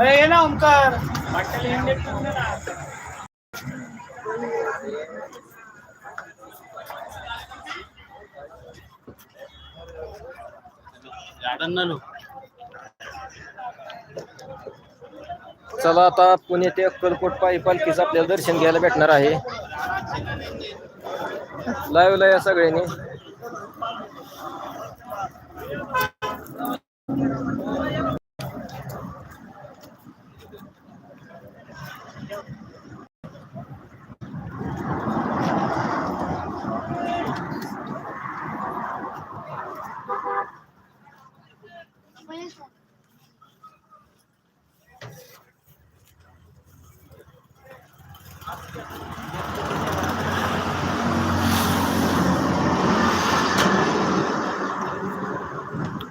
ये ना ओमकार चला आता पुणे ते अक्कलकोट पायी पालखीचं आपल्याला दर्शन घ्यायला भेटणार आहे. लाईव्हला या सगळ्यांनी.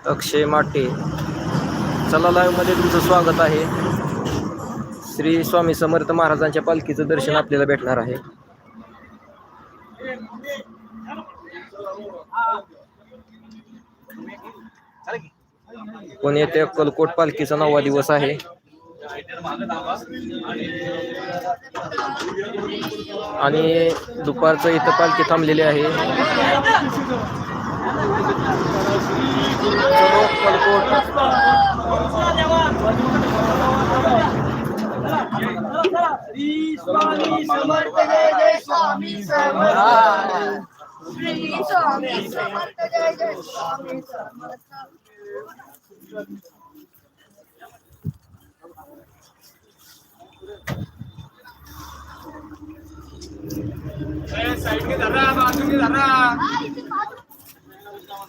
अक्षय माटे. चला लाईव्हमध्ये तुमचं स्वागत आहे. श्री स्वामी समर्थ महाराजांच्या पालखीचं दर्शन आपल्याला भेटणार आहे. पण येत्या कलकोट पालखीचा नववा दिवस आहे. आणि दुपारचं इथं पालखी थांबलेली आहे. स्वामी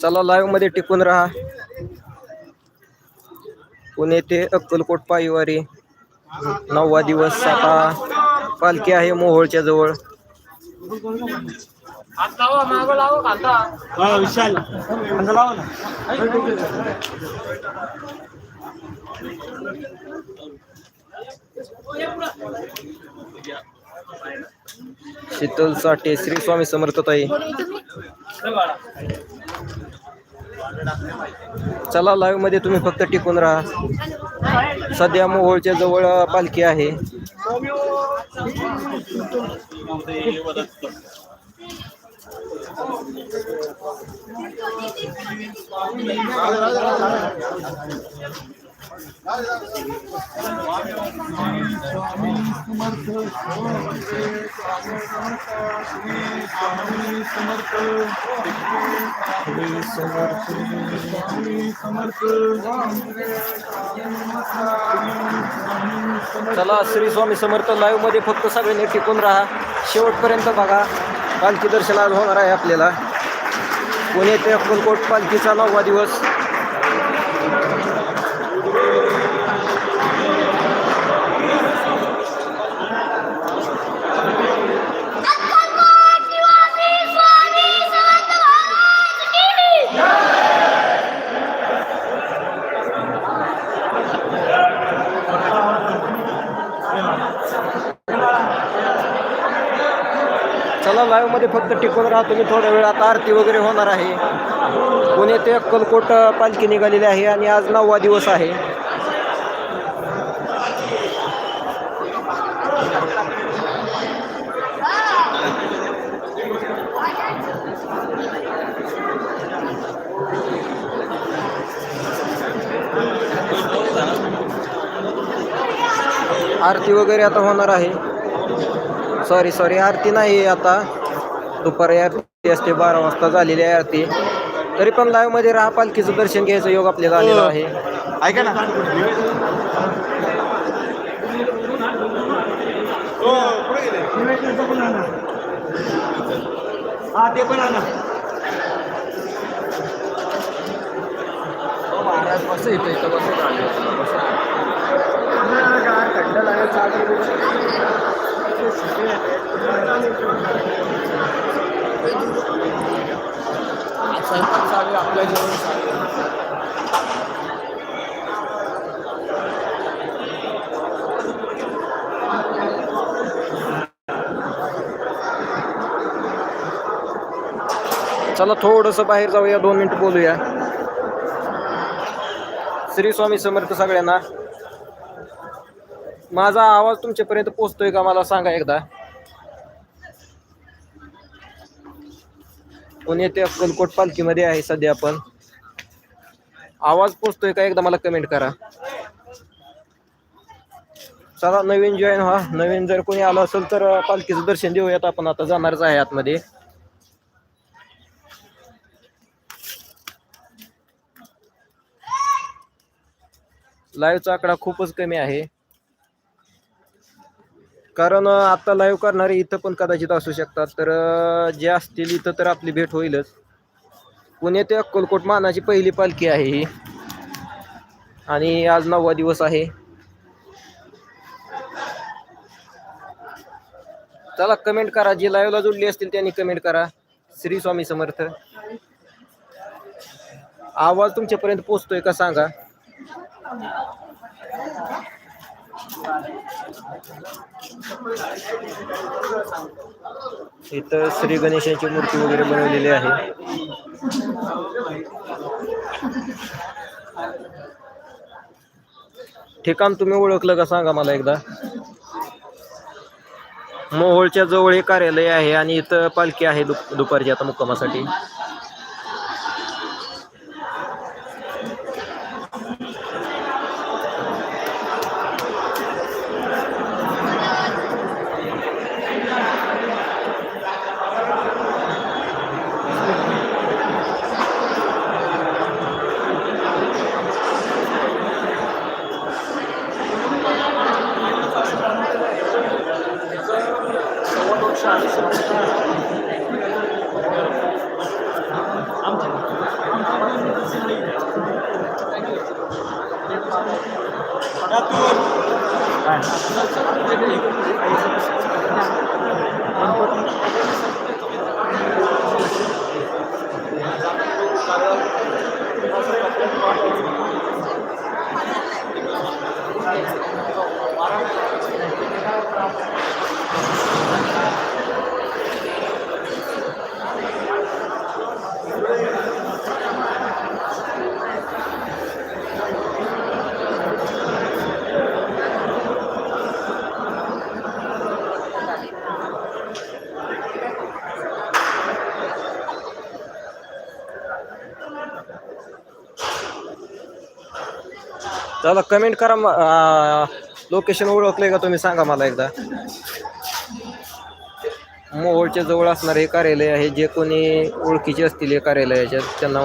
चला लाईव्हमध्ये टिकून राहा. पुणे ते अक्कलकोट पायवारी. नववा दिवस आता पालखी आहे मोहोळच्या जवळ. खालता हा विशाल. लावा ना. शीतल साठे श्री स्वामी समर्थताई चला लाईव्हमध्ये तुम्ही फक्त टिकून राहा. सध्या मोहोळच्या जवळ पालखी आहे. चला श्री स्वामी समर्थ लाईव्हमध्ये फक्त सगळ्यांनी टिकून राहा. शेवटपर्यंत बघा पालखी दर्शन होणार आहे आपल्याला. पुणे ते अक्कलकोट पालखीचा नववा दिवस. चला फक्त टिकून राहा तुम्ही थोड्या वेळ आता आरती वगैरे होणार आहे. पुणे ते अक्कलकोट पालखी निघालेली आहे आणि आज नववा दिवस आहे. आरती वगैरे आता होणार आहे. सॉरी सॉरी आरती नाही आता. दुपारी आरती असते बारा वाजता झालेली आहे आरती. तरी पण लाईव्हमध्ये राहा पालखीचं दर्शन घ्यायचं योग आपल्याला आलेला आहे. ऐका ना. हा ते पण आणा. महाराज बस इथं थंड लागेल. स्वयंपाक चालू आपल्या जेवण चालू चला थोडंसं बाहेर जाऊया दोन मिनिट बोलूया. श्री स्वामी समर्थ सगळ्यांना. माझा आवाज तुमच्यापर्यंत पोचतोय का मला सांगा एकदा? पुणे ते अक्कलकोट पालखीमध्ये आहे सध्या आपण. आवाज पोचतोय का? एकदा मला कमेंट करा. चला नवीन जॉईन व्हा. नवीन जर कोणी आलं असेल तर पालखीचं दर्शन देऊयात आपण. आता जाणारच आहे आतमध्ये. लाईव्हचा आकडा खूपच कमी आहे. कारण आता लाईव्ह करणारे इथं पण कदाचित असू शकतात. तर जे असतील इथं तर आपली भेट होईलच. पुणे ते अक्कलकोट मानाची पहिली पालखी आहे ही. आणि आज नववा दिवस आहे. चला कमेंट करा. जे लाईव्हला जोडली असतील त्यांनी कमेंट करा. श्री स्वामी समर्थ. आवाज तुमच्यापर्यंत पोचतोय का सांगा. इथं श्री गणेशाची मूर्ती वगैरे बनवलेली आहे. ठिकाण तुम्ही ओळखलं का सांगा मला एकदा? मोहोळच्या जवळ हे कार्यालय आहे आणि इथं पालखी आहे दुप दुपारची आता मुक्कामासाठी. लातूर चला कमेंट करा लोकेशन ओळखले का तुम्ही? सांगा मला एकदा. मोहोळच्या जवळ असणार हे कार्यालय आहे जे कोणी ओळखीचे असतील हे कार्यालयाच्या त्यांना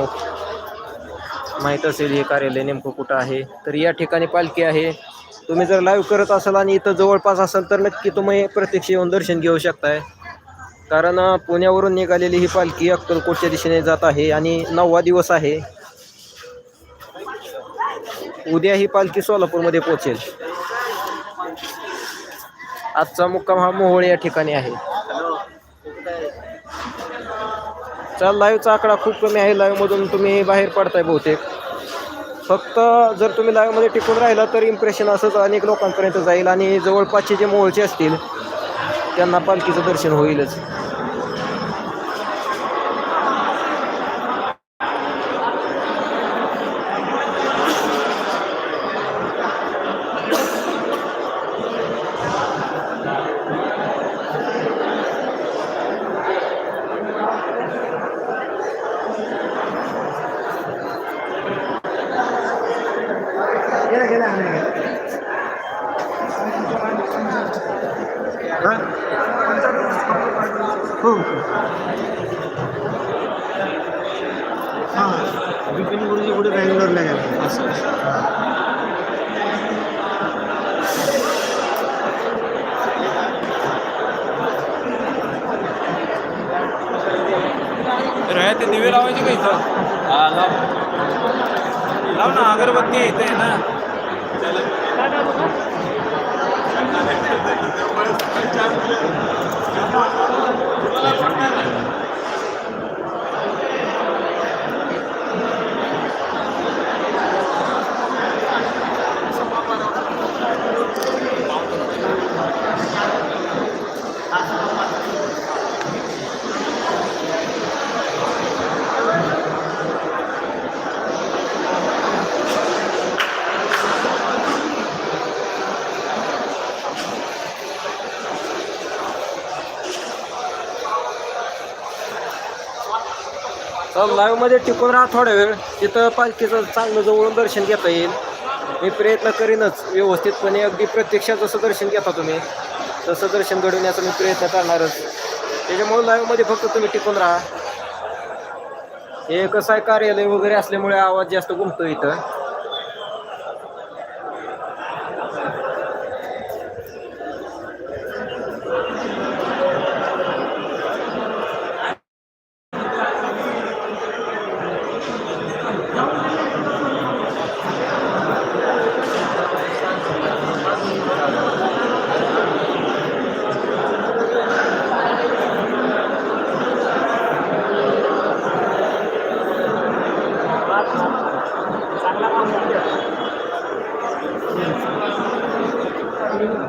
माहीत असेल हे कार्यालय नेमकं कुठं आहे. तर या ठिकाणी पालखी आहे. तुम्ही जर लाईव्ह करत असाल आणि इथं जवळपास असाल तर नक्की तुम्ही प्रत्यक्ष येऊन दर्शन घेऊ शकताय. कारण पुण्यावरून निघालेली ही पालखी अक्कलकोटच्या दिशेने जात आहे आणि नववा दिवस आहे. उद्या ही पालखी सोलापूरमध्ये पोहोचेल. आजचा मुक्काम हा मोहोळ या ठिकाणी आहे. चल लाईव्हचा आकडा खूप कमी आहे. लाईव्हमधून तुम्ही बाहेर पडताय बहुतेक. फक्त जर तुम्ही लाईव्हमध्ये टिकून राहिला तर इम्प्रेशन असंच अनेक लोकांपर्यंत जाईल आणि जवळपासचे जे मोहोळचे असतील त्यांना पालखीचं दर्शन होईलच. विपिन गुरुजी पुढे बँगलोरला गेला असं ते दिवे लावायचे का इथं? लाव. ना अगरबत्ती इथे आहे ना. तर ಕೊಡ್ತಾರೆ लाईव्हमध्ये टिकून राहा थोडा वेळ. तिथं पालखीचं चांगलं जवळून दर्शन घेता येईल. मी प्रयत्न करीनच व्यवस्थितपणे. अगदी प्रत्यक्षात जसं दर्शन घेता तुम्ही तसं दर्शन घडवण्याचा मी प्रयत्न करणारच. त्याच्यामुळे लाईव्हमध्ये फक्त तुम्ही टिकून राहा. हे कसं आहे कार्यालय वगैरे असल्यामुळे आवाज जास्त घुमतो इथं.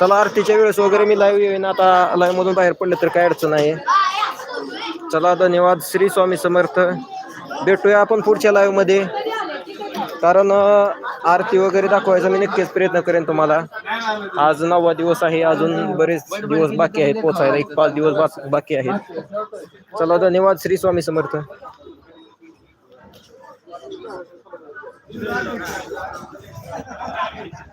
चला आरतीच्या वेळेस वगैरे मी लाईव्ह येईन. आता लाईव्ह मधून बाहेर पडले तर काय अडचण नाही. चला धन्यवाद. श्री स्वामी समर्थ. भेटूया आपण पुढच्या लाईव्हमध्ये. कारण आरती वगैरे दाखवायचा मी नक्कीच प्रयत्न करेन तुम्हाला. आज नववा दिवस आहे. अजून बरेच दिवस बाकी आहेत पोचायला. एक पाच दिवस बाकी आहेत. चला धन्यवाद. श्री स्वामी समर्थ.